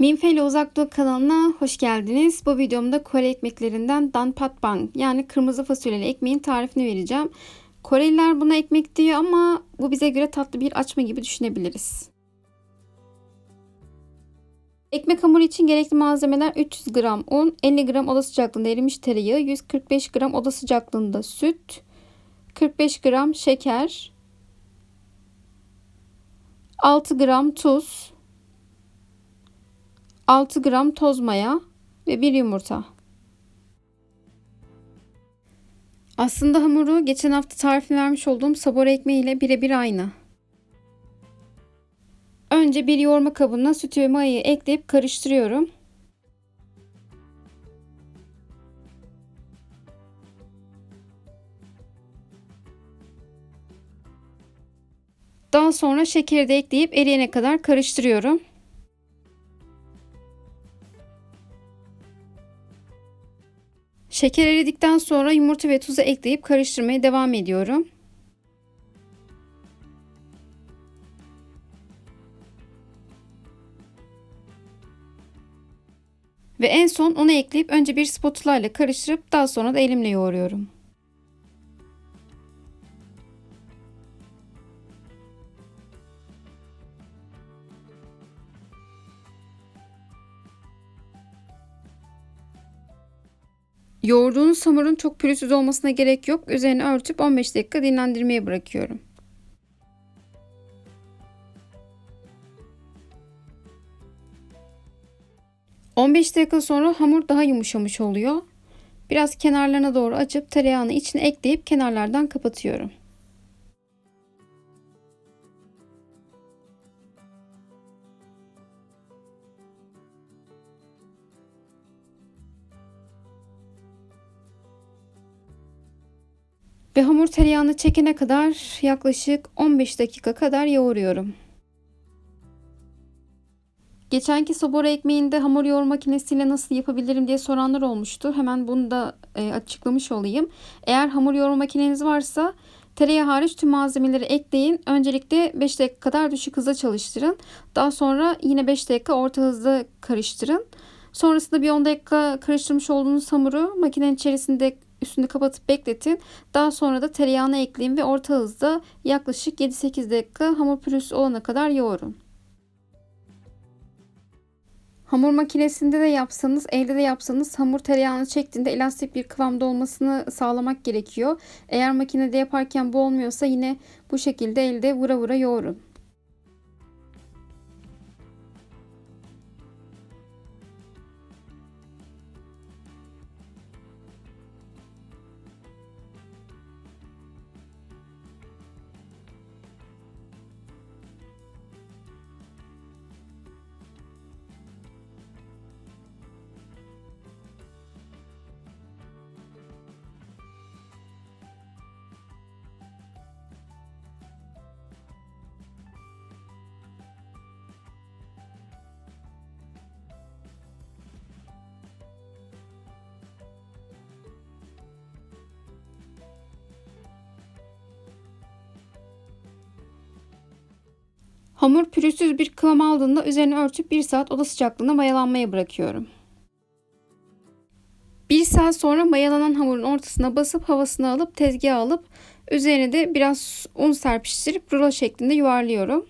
Minfe ile Uzak Doğu kanalına hoş geldiniz. Bu videomda Kore ekmeklerinden Dan Pat Bang yani kırmızı fasulyeli ekmeğin tarifini vereceğim. Koreliler buna ekmek diyor ama bu bize göre tatlı bir açma gibi düşünebiliriz. Ekmek hamuru için gerekli malzemeler 300 gram un, 50 gram oda sıcaklığında erimiş tereyağı, 145 gram oda sıcaklığında süt, 45 gram şeker, 6 gram tuz, 6 gram toz maya ve 1 yumurta. Aslında hamuru geçen hafta tarifini vermiş olduğum sabor ekmeği ile birebir aynı. Önce bir yoğurma kabına sütü ve mayayı ekleyip karıştırıyorum. Daha sonra şekeri de ekleyip eriyene kadar karıştırıyorum. Şeker eridikten sonra yumurta ve tuzu ekleyip karıştırmaya devam ediyorum. Ve en son onu ekleyip önce bir spatula ile karıştırıp daha sonra da elimle yoğuruyorum. Yoğurduğunuz hamurun çok pürüzsüz olmasına gerek yok. Üzerine örtüp 15 dakika dinlendirmeye bırakıyorum. ...15 dakika sonra hamur daha yumuşamış oluyor. Biraz kenarlarına doğru açıp tereyağını içine ekleyip kenarlardan kapatıyorum. Ve hamur tereyağını çekene kadar yaklaşık 15 dakika kadar yoğuruyorum. Geçenki sobora ekmeğinde hamur yoğurma makinesiyle nasıl yapabilirim diye soranlar olmuştu. Hemen bunu da e, açıklamış olayım. Eğer hamur yoğurma makineniz varsa tereyağı hariç tüm malzemeleri ekleyin. Öncelikle 5 dakika kadar düşük hızda çalıştırın. Daha sonra yine 5 dakika orta hızda karıştırın. Sonrasında bir 10 dakika karıştırmış olduğunuz hamuru makinenin içerisinde üstünü kapatıp bekletin. Daha sonra da tereyağını ekleyin ve orta hızda yaklaşık 7-8 dakika hamur pürüzsüz olana kadar yoğurun. Hamur makinesinde de yapsanız, elde de yapsanız hamur tereyağını çektiğinde elastik bir kıvamda olmasını sağlamak gerekiyor. Eğer makinede yaparken bu olmuyorsa yine bu şekilde elde vura vura yoğurun. Hamur pürüzsüz bir kıvam aldığında üzerine örtüp 1 saat oda sıcaklığında mayalanmaya bırakıyorum. 1 saat sonra mayalanan hamurun ortasına basıp havasını alıp tezgaha alıp üzerine de biraz un serpiştirip rulo şeklinde yuvarlıyorum.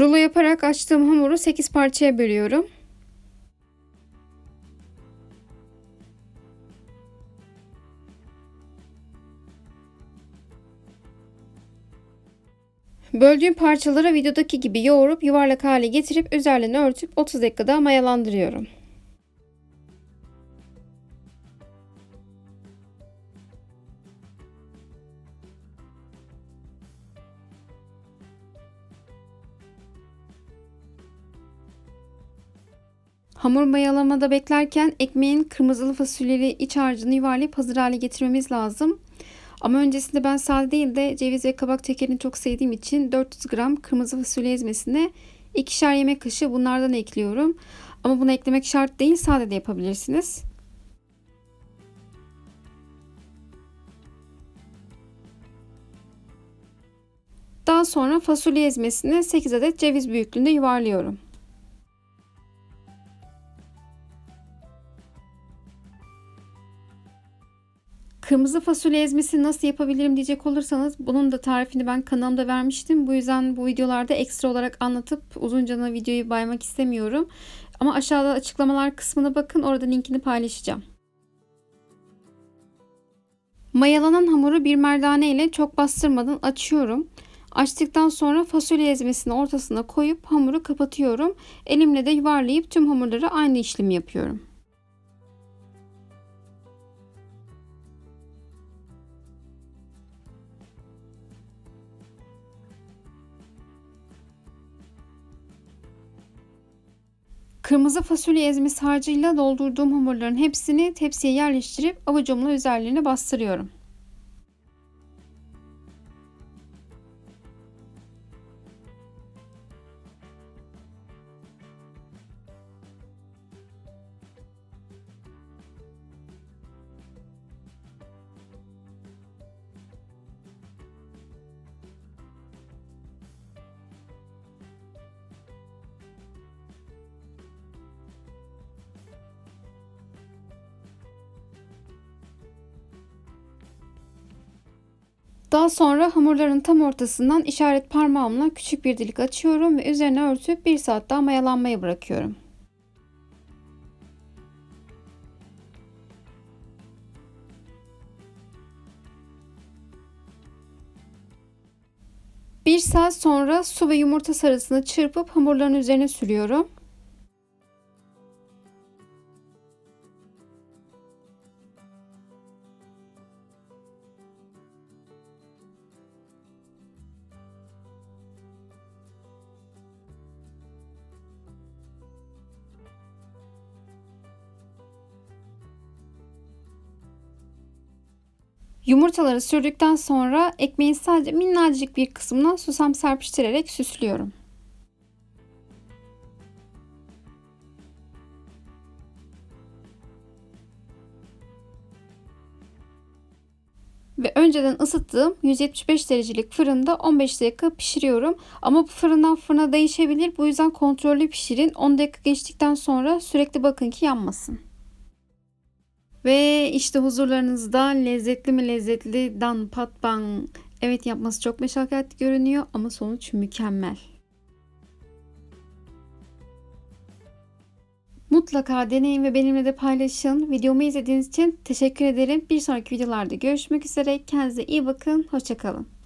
Rulo yaparak açtığım hamuru 8 parçaya bölüyorum. Böldüğüm parçalara videodaki gibi yoğurup yuvarlak hale getirip üzerlerini örtüp 30 dakika daha mayalandırıyorum. Hamur mayalamada beklerken ekmeğin kırmızılı fasulyeli iç harcını yuvarlayıp hazır hale getirmemiz lazım. Ama öncesinde ben sade değil de ceviz ve kabak tekerini çok sevdiğim için 400 gram kırmızı fasulye ezmesine ikişer yemek kaşığı bunlardan ekliyorum. Ama bunu eklemek şart değil. Sade de yapabilirsiniz. Daha sonra fasulye ezmesini 8 adet ceviz büyüklüğünde yuvarlıyorum. Kırmızı fasulye ezmesi nasıl yapabilirim diyecek olursanız bunun da tarifini ben kanalımda vermiştim. Bu yüzden bu videolarda ekstra olarak anlatıp uzunca videoyu baymak istemiyorum. Ama aşağıda açıklamalar kısmına bakın orada linkini paylaşacağım. Mayalanan hamuru bir merdane ile çok bastırmadan açıyorum. Açtıktan sonra fasulye ezmesini ortasına koyup hamuru kapatıyorum. Elimle de yuvarlayıp tüm hamurları aynı işlemi yapıyorum. Kırmızı fasulye ezmesi harcıyla doldurduğum hamurların hepsini tepsiye yerleştirip avucumla üzerlerine bastırıyorum. Daha sonra hamurların tam ortasından işaret parmağımla küçük bir delik açıyorum ve üzerine örtüp bir saat daha mayalanmaya bırakıyorum. Bir saat sonra su ve yumurta sarısını çırpıp hamurların üzerine sürüyorum. Yumurtaları sürdükten sonra ekmeğin sadece minnacık bir kısmına susam serpiştirerek süslüyorum. Ve önceden ısıttığım 175 derecelik fırında 15 dakika pişiriyorum. Ama bu fırından fırına değişebilir. Bu yüzden kontrollü pişirin. 10 dakika geçtikten sonra sürekli bakın ki yanmasın. Ve işte huzurlarınızda lezzetli mi lezzetli dan pat bang. Evet yapması çok meşakkatli görünüyor ama sonuç mükemmel. Mutlaka deneyin ve benimle de paylaşın. Videomu izlediğiniz için teşekkür ederim. Bir sonraki videolarda görüşmek üzere. Kendinize iyi bakın. Hoşçakalın.